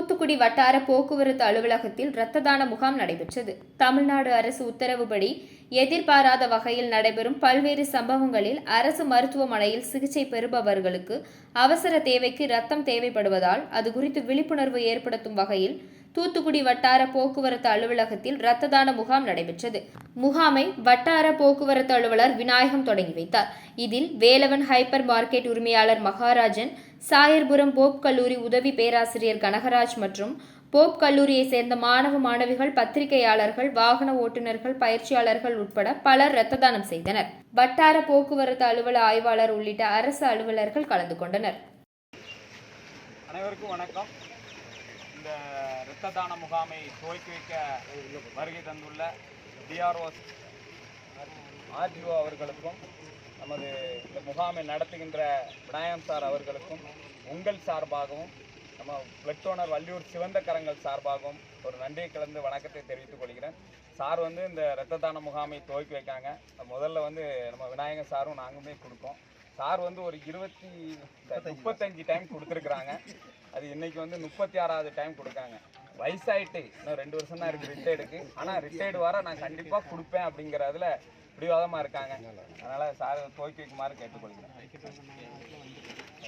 தூத்துக்குடி வட்டார போக்குவரத்து அலுவலகத்தில் இரத்த தான முகாம் நடைபெற்றது. தமிழ்நாடு அரசு உத்தரவுப்படி எதிர்பாராத வகையில் நடைபெறும் பல்வேறு சம்பவங்களில் அரசு மருத்துவமனையில் சிகிச்சை பெறுபவர்களுக்கு அவசர தேவைக்கு ரத்தம் தேவைப்படுவதால் அது குறித்து விழிப்புணர்வு ஏற்படுத்தும் வகையில் தூத்துக்குடி வட்டார போக்குவரத்து அலுவலகத்தில் இரத்த தான முகாம் நடைபெற்றது. முகாமை வட்டார போக்குவரத்து அலுவலர் விநாயகம் தொடங்கி வைத்தார். இதில் வேலவன் ஹைப்பர் மார்க்கெட் உரிமையாளர் மகாராஜன் சாயர்புரம் போப் கல்லூரி உதவி பேராசிரியர் கனகராஜ் மற்றும் போப் கல்லூரியை சேர்ந்த மாணவ மாணவிகள் பத்திரிகையாளர்கள் வாகன ஓட்டுநர்கள் பயிற்சியாளர்கள் உட்பட பலர் இரத்த தானம் செய்தனர். வட்டார போக்குவரத்து அலுவல ஆய்வாளர் உள்ளிட்ட அரசு அலுவலர்கள் கலந்து கொண்டனர். அனைவருக்கும் வணக்கம். இந்த இரத்த தான முகாமை துவக்கி வைக்க வருகை தந்துள்ள டிஆர்ஓ ஆர்டிஓ அவர்களுக்கும் நமது இந்த முகாமை நடத்துகின்ற விநாயகம் சார் அவர்களுக்கும் உங்கள் சார்பாகவும் நம்ம பிளட் டோனர் வள்ளியூர் சிவந்த கரங்கள் சார்பாகவும் ஒரு நன்றியை கலந்து வணக்கத்தை தெரிவித்துக் கொள்கிறேன். சார் வந்து இந்த இரத்த தான முகாமை துவக்கி வைக்காங்க முதல்ல வந்து நம்ம விநாயகர் சாரும் நாங்களுமே கொடுப்போம் சார் வந்து ஒரு இருபத்தி முப்பத்தஞ்சு டைம் கொடுத்துருக்குறாங்க. அது இன்னைக்கு வந்து முப்பத்தி ஆறாவது டைம் கொடுக்காங்க. வயசாயிட்டு இன்னும் ரெண்டு வருஷம் தான் இருக்குது ரிட்டையர்டுக்கு ஆனால் ரிட்டையர்டு வர நான் கண்டிப்பாக கொடுப்பேன் அப்படிங்கிறதுல பிடிவாதமாக இருக்காங்க. அதனால் சார் துவக்கி வைக்குமாறு கேட்டுக்கொள்கிறேன்.